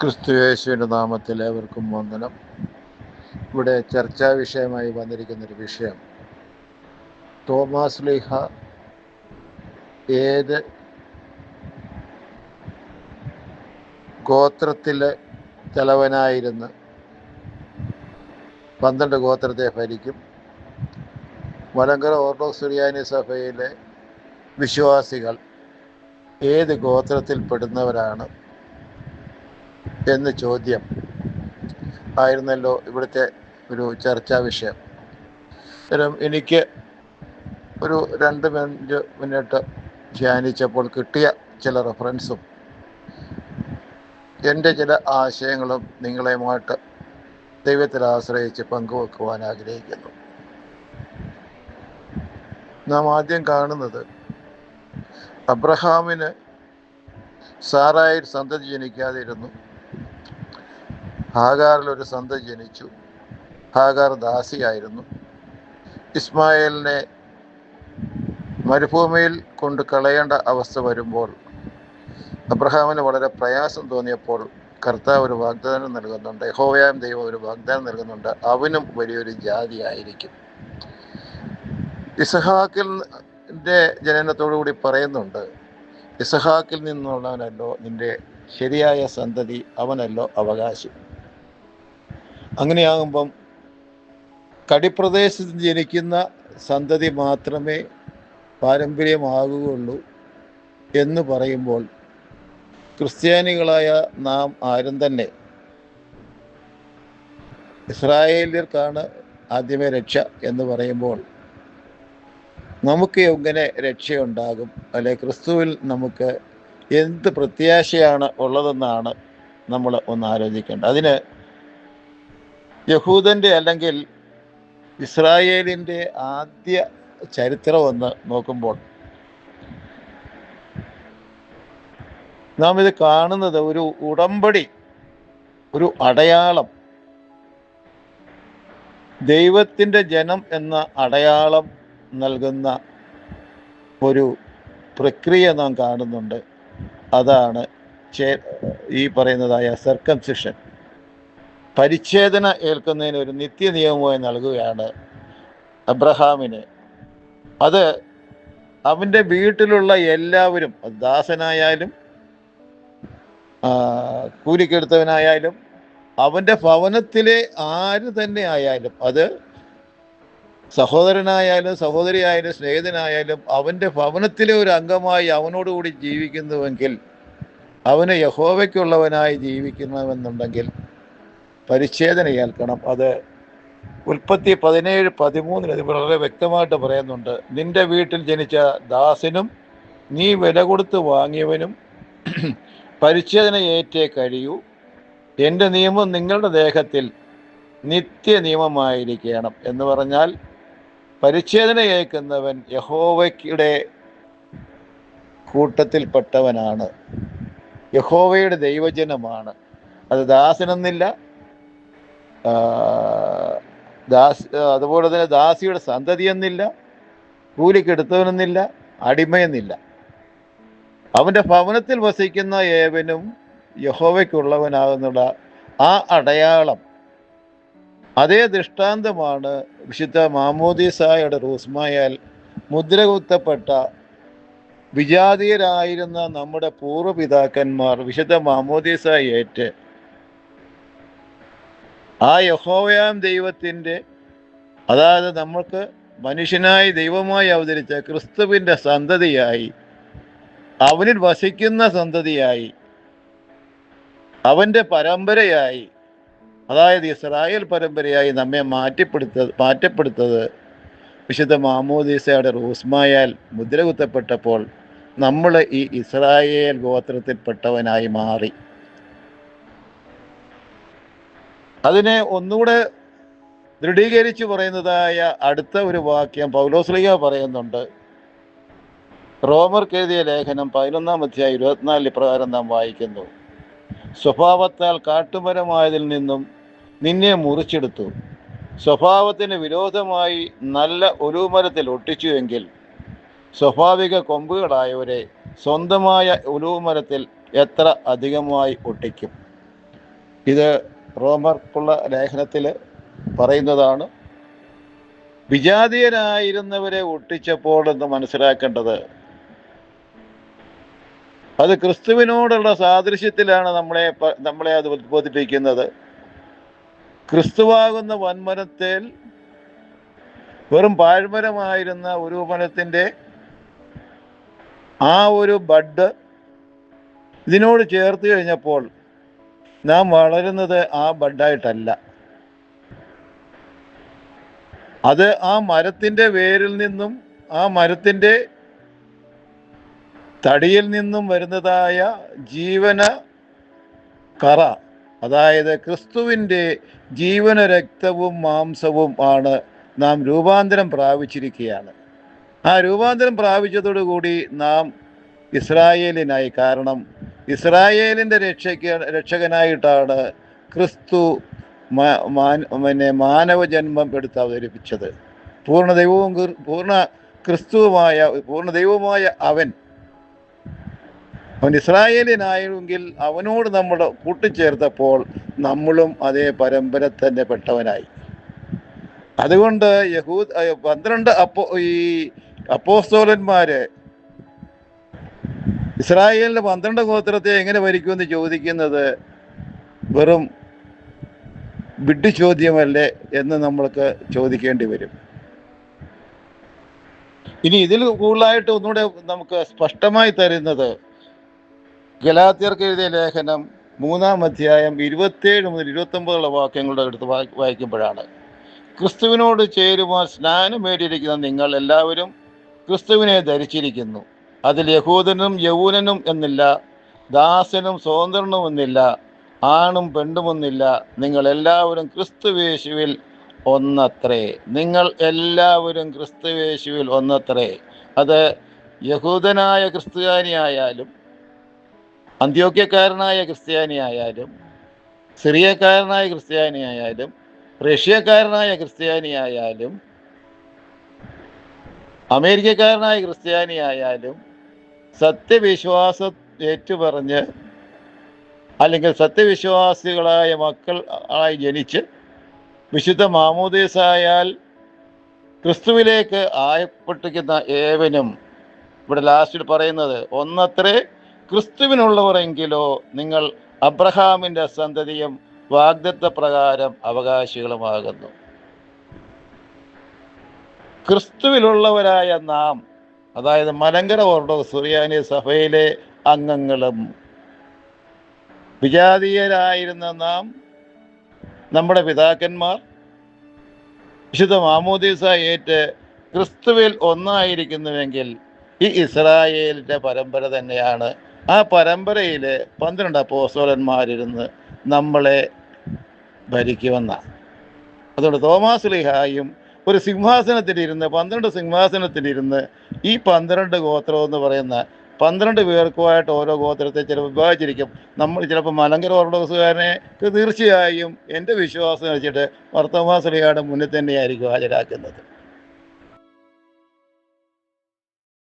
ക്രിസ്തുയേശുവിന്റെ നാമത്തിൽ ഏവർക്കും വന്ദനം. ഇവിടെ ചർച്ചാ വിഷയമായി വന്നിരിക്കുന്നൊരു വിഷയം. തോമാസ് ലീഹ ഏത് ഗോത്രത്തിലെ തലവനായിരുന്ന്? പന്ത്രണ്ട് ഗോത്രത്തെ ഭരിക്കും. മലങ്കര ഓർത്തഡോക്സ് സുറിയാനി സഭയിലെ വിശ്വാസികൾ ഏത് ഗോത്രത്തിൽപ്പെടുന്നവരാണ് എന്ന ചോദ്യം ആയിരുന്നല്ലോ ഇവിടുത്തെ ഒരു ചർച്ചാ വിഷയം. അന്നേരം എനിക്ക് ഒരു രണ്ട് മിനിറ്റ് മിനിറ്റ് ധ്യാനിച്ചപ്പോൾ കിട്ടിയ ചില റെഫറൻസും എന്റെ ചില ആശയങ്ങളും നിങ്ങളെയുമായിട്ട് ദൈവത്തിൽ ആശ്രയിച്ച് പങ്കുവെക്കുവാൻ ആഗ്രഹിക്കുന്നു. നാം ആദ്യം കാണുന്നത് അബ്രഹാമിന് സാറായി സന്തതി ജനിക്കാതിരുന്നു. ഹാഗാറിൽ ഒരു സന്ത ജനിച്ചു. ഹാഗാർ ദാസിയായിരുന്നു. ഇസ്മായേലിനെ മരുഭൂമിയിൽ കൊണ്ട് കളയേണ്ട അവസ്ഥ വരുമ്പോൾ അബ്രഹാമിന് വളരെ പ്രയാസം തോന്നിയപ്പോൾ കർത്താവ് ഒരു വാഗ്ദാനം നൽകുന്നുണ്ട്. യഹോവയാം ദൈവം ഒരു വാഗ്ദാനം നൽകുന്നുണ്ട്. അവനും വലിയൊരു ജാതി ആയിരിക്കും ഇസഹാക്കിന്റെ ജനനത്തോടുകൂടി പറയുന്നുണ്ട് ഇസഹാക്കിൽ നിന്നുള്ളവനല്ലോ നിന്റെ ശരിയായ സന്തതി അവനല്ലോ അവകാശം. അങ്ങനെയാകുമ്പം കടിപ്രദേശത്ത് ജനിക്കുന്ന സന്തതി മാത്രമേ പാരമ്പര്യമാകുകയുള്ളൂ എന്ന് പറയുമ്പോൾ ക്രിസ്ത്യാനികളായ നാം ആരും തന്നെ ഇസ്രായേലിയർക്കാണ് ആദ്യമേ രക്ഷ എന്ന് പറയുമ്പോൾ നമുക്ക് എങ്ങനെ രക്ഷയുണ്ടാകും? അല്ലെ ക്രിസ്തുവിൽ നമുക്ക് എന്ത് പ്രത്യാശയാണ് ഉള്ളതെന്നാണ് നമ്മൾ ഒന്ന് ആലോചിക്കേണ്ടത്. അതിന് യഹൂദന്റെ അല്ലെങ്കിൽ ഇസ്രായേലിന്റെ ആദ്യ ചരിത്രം ഒന്ന് നോക്കുമ്പോൾ നാം ഇത് കാണുന്നത് ഒരു ഉടമ്പടി ഒരു അടയാളം. ദൈവത്തിന്റെ ജനം എന്ന അടയാളം നൽകുന്ന ഒരു പ്രക്രിയ നാം കാണുന്നുണ്ട്. അതാണ് ഈ പറയുന്നതായ സർക്കംസിഷൻ പരിച്ഛേദന ഏൽക്കുന്നതിന് ഒരു നിത്യ നിയമമായി നൽകുകയാണ് അബ്രഹാമിന്. അത് അവന്റെ വീട്ടിലുള്ള എല്ലാവരും ദാസനായാലും കൂലിക്കെടുത്തവനായാലും അവന്റെ ഭവനത്തിലെ ആര് തന്നെ ആയാലും അത് സഹോദരനായാലും സഹോദരിയായാലും സ്നേഹിതനായാലും അവന്റെ ഭവനത്തിലെ ഒരു അംഗമായി അവനോടുകൂടി ജീവിക്കുന്നുവെങ്കിൽ അവന് യഹോവയ്ക്കുള്ളവനായി ജീവിക്കണമെന്നുണ്ടെങ്കിൽ പരിച്ഛേദന ഏൽക്കണം. അത് ഉൽപ്പത്തി പതിനേഴ് പതിമൂന്നിൽ അത് വളരെ വ്യക്തമായിട്ട് പറയുന്നുണ്ട്. നിന്റെ വീട്ടിൽ ജനിച്ച ദാസിനും നീ വില കൊടുത്ത് വാങ്ങിയവനും പരിച്ഛേദന ഏറ്റേ കഴിയൂ. എന്റെ നിയമം നിങ്ങളുടെ ദേഹത്തിൽ നിത്യ നിയമമായിരിക്കണം എന്ന് പറഞ്ഞാൽ പരിച്ഛേദന ഏൽക്കുന്നവൻ യഹോവയ്ക്കുടെ കൂട്ടത്തിൽപ്പെട്ടവനാണ്. യഹോവയുടെ ദൈവജനമാണ്. അത് ദാസനെന്നില്ല ദാസ് അതുപോലെ തന്നെ ദാസിയുടെ സന്തതി എന്നില്ല കൂലിക്കെടുത്തവനെന്നില്ല അടിമയെന്നില്ല. അവന്റെ ഭവനത്തിൽ വസിക്കുന്ന ഏവനും യഹോവയ്ക്കുള്ളവനാകുന്നുള്ള ആ അടയാളം. അതേ ദൃഷ്ടാന്തമാണ് വിശുദ്ധ മാമോദീസായുടെ റൂസ്മായാൽ മുദ്ര കുത്തപ്പെട്ട വിജാതീയരായിരുന്ന നമ്മുടെ പൂർവപിതാക്കന്മാർ വിശുദ്ധ മാമോദീസ ഏറ്റ് ആ യഹോവയാം ദൈവത്തിന്റെ അതായത് നമ്മൾക്ക് മനുഷ്യനായി ദൈവമായി അവതരിച്ച ക്രിസ്തുവിന്റെ സന്തതിയായി അവനിൽ വസിക്കുന്ന സന്തതിയായി അവന്റെ പരമ്പരയായി അതായത് ഇസ്രായേൽ പരമ്പരയായി നമ്മെ മാറ്റിപ്പെടുത്ത മാറ്റപ്പെടുത്തത്. വിശുദ്ധ മാമോദീസയുടെ റൂസ്മായാൽ മുദ്ര കുത്തപ്പെട്ടപ്പോൾ നമ്മൾ ഈ ഇസ്രായേൽ ഗോത്രത്തിൽപ്പെട്ടവനായി മാറി. അതിനെ ഒന്നുകൂടെ ദൃഢീകരിച്ച് പറയുന്നതായ അടുത്ത ഒരു വാക്യം പൗലോസ്ലിക പറയുന്നുണ്ട്. റോമർ എഴുതിയ ലേഖനം പതിനൊന്നാം അധ്യായം ഇരുപത്തിനാലിൽ പ്രകാരം നാം വായിക്കുന്നു. സ്വഭാവത്താൽ കാട്ടുമരമായതിൽ നിന്നും നിന്നെ മുറിച്ചെടുത്തു. സ്വഭാവത്തിന് വിരോധമായി നല്ല ഒലുമരത്തിൽ ഒട്ടിച്ചുവെങ്കിൽ സ്വാഭാവിക കൊമ്പുകളായവരെ സ്വന്തമായ ഒലുമരത്തിൽ എത്ര അധികമായി ഒട്ടിക്കും? ഇത് റോമർക്കുള്ള ലേഖനത്തിൽ പറയുന്നതാണ് വിജാതീയരായിരുന്നവരെ ഒട്ടിച്ചപ്പോൾ എന്ന് മനസ്സിലാക്കേണ്ടത്. അത് ക്രിസ്തുവിനോടുള്ള സാദൃശ്യത്തിലാണ് നമ്മളെ നമ്മളെ അത് ഉദ്ബോധിപ്പിക്കുന്നത്. ക്രിസ്തുവാകുന്ന വൻമനത്തിൽ വെറും പാഴ്മരമായിരുന്ന ഒരു മനത്തിന്റെ ആ ഒരു ബഡ് ഇതിനോട് ചേർത്ത് കഴിഞ്ഞപ്പോൾ നാം വളരുന്നത് ആ ബഡായിട്ടല്ല. അത് ആ മരത്തിന്റെ വേരിൽ നിന്നും ആ മരത്തിന്റെ തടിയിൽ നിന്നും വരുന്നതായ ജീവന കറ അതായത് ക്രിസ്തുവിന്റെ ജീവന രക്തവും മാംസവും ആണ് നാം രൂപാന്തരം പ്രാപിച്ചിരിക്കുകയാണ്. ആ രൂപാന്തരം പ്രാപിച്ചതോടുകൂടി നാം ഇസ്രായേലിനായി കാരണം ഇസ്രായേലിന്റെ രക്ഷയ്ക്ക് രക്ഷകനായിട്ടാണ് ക്രിസ്തു പിന്നെ മാനവജന്മം എടുത്ത് അവതരിപ്പിച്ചത്. പൂർണ ദൈവവും പൂർണ ക്രിസ്തുവുമായ പൂർണ ദൈവവുമായ അവൻ അവൻ ഇസ്രായേലിനായെങ്കിൽ അവനോട് നമ്മൾ കൂട്ടിച്ചേർത്തപ്പോൾ നമ്മളും അതേ പരമ്പര തന്നെ പെട്ടവനായി. അതുകൊണ്ട് യഹൂദ് പന്ത്രണ്ട് അപ്പോ ഈ അപ്പോസ്തോലന്മാര് ഇസ്രായേലിന്റെ പന്ത്രണ്ട് ഗോത്രത്തെ എങ്ങനെ ഭരിക്കുമെന്ന് ചോദിക്കുന്നത് വെറും വിഡ്ഢി ചോദ്യമല്ലേ എന്ന് നമ്മൾക്ക് ചോദിക്കേണ്ടി വരും. ഇനി ഇതിൽ കൂടുതലായിട്ട് ഒന്നുകൂടെ നമുക്ക് സ്പഷ്ടമായി തരുന്നത് ഗലാത്യർക്ക് എഴുതിയ ലേഖനം മൂന്നാം അധ്യായം ഇരുപത്തേഴ് മുതൽ ഇരുപത്തൊമ്പതുള്ള വാക്യങ്ങളുടെ അടുത്ത് വായി- വായിക്കുമ്പോഴാണ്. ക്രിസ്തുവിനോട് ചേരുവാൻ സ്നാനമേറ്റിരിക്കുന്ന നിങ്ങൾ എല്ലാവരും ക്രിസ്തുവിനെ ധരിച്ചിരിക്കുന്നു. അതിൽ യഹൂദനും യൗവനനും എന്നില്ല ദാസനും സ്വതന്ത്രനും എന്നില്ല ആണും പെണ്ണുമൊന്നില്ല നിങ്ങൾ എല്ലാവരും ക്രിസ്തുവേശുവിൽ ഒന്നത്രേ. നിങ്ങൾ എല്ലാവരും ക്രിസ്തുവേശുവിൽ ഒന്നത്രേ. അത് യഹൂദനായ ക്രിസ്ത്യാനിയായാലും അന്ത്യോക്യക്കാരനായ ക്രിസ്ത്യാനിയായാലും സിറിയക്കാരനായ ക്രിസ്ത്യാനിയായാലും റഷ്യക്കാരനായ ക്രിസ്ത്യാനിയായാലും അമേരിക്കക്കാരനായ ക്രിസ്ത്യാനിയായാലും സത്യവിശ്വാസം ഏറ്റുപറഞ്ഞ് അല്ലെങ്കിൽ സത്യവിശ്വാസികളായ മക്കൾ ആയി ജനിച്ച് വിശുദ്ധ മാമോദീസായാൽ ക്രിസ്തുവിലേക്ക് ആയപ്പെട്ടിരിക്കുന്ന ഏവനും ഇവിടെ ലാസ്റ്റിൽ പറയുന്നത് ഒന്നത്രേ ക്രിസ്തുവിനുള്ളവരെങ്കിലോ നിങ്ങൾ അബ്രഹാമിന്റെ സന്തതിയും വാഗ്ദത്ത പ്രകാരം അവകാശികളുമാകുന്നു. ക്രിസ്തുവിലുള്ളവരായ നാം അതായത് മലങ്കര ഓർഡോക്സ് സുറിയാനി സഭയിലെ അംഗങ്ങളും വിജാതീയരായിരുന്ന നാം നമ്മുടെ പിതാക്കന്മാർ വിശുദ്ധ മാമോദീസ ഏറ്റ് ക്രിസ്തുവിൽ ഒന്നായിരിക്കുന്നുവെങ്കിൽ ഈ ഇസ്രായേലിന്റെ പരമ്പര തന്നെയാണ്. ആ പരമ്പരയിൽ പന്ത്രണ്ട് അപ്പോസ്തലന്മാരിരുന്ന് നമ്മളെ ഭരിക്കുവന്ന അതുകൊണ്ട് തോമാസ് ലിഹായും ഒരു സിംഹാസനത്തിലിരുന്ന് പന്ത്രണ്ട് സിംഹാസനത്തിലിരുന്ന് ഈ പന്ത്രണ്ട് ഗോത്രം എന്ന് പറയുന്ന പന്ത്രണ്ട് പേർക്കുമായിട്ട് ഓരോ ഗോത്രത്തെ ചിലപ്പോൾ വിഭാഗിച്ചിരിക്കും. നമ്മൾ ചിലപ്പോൾ മലങ്കര ഓർത്തഡോക്സുകാരനെ തീർച്ചയായും എന്റെ വിശ്വാസം വെച്ചിട്ട് വർത്തമാസലിയുടെ മുന്നിൽ തന്നെയായിരിക്കും ഹാജരാക്കുന്നത്.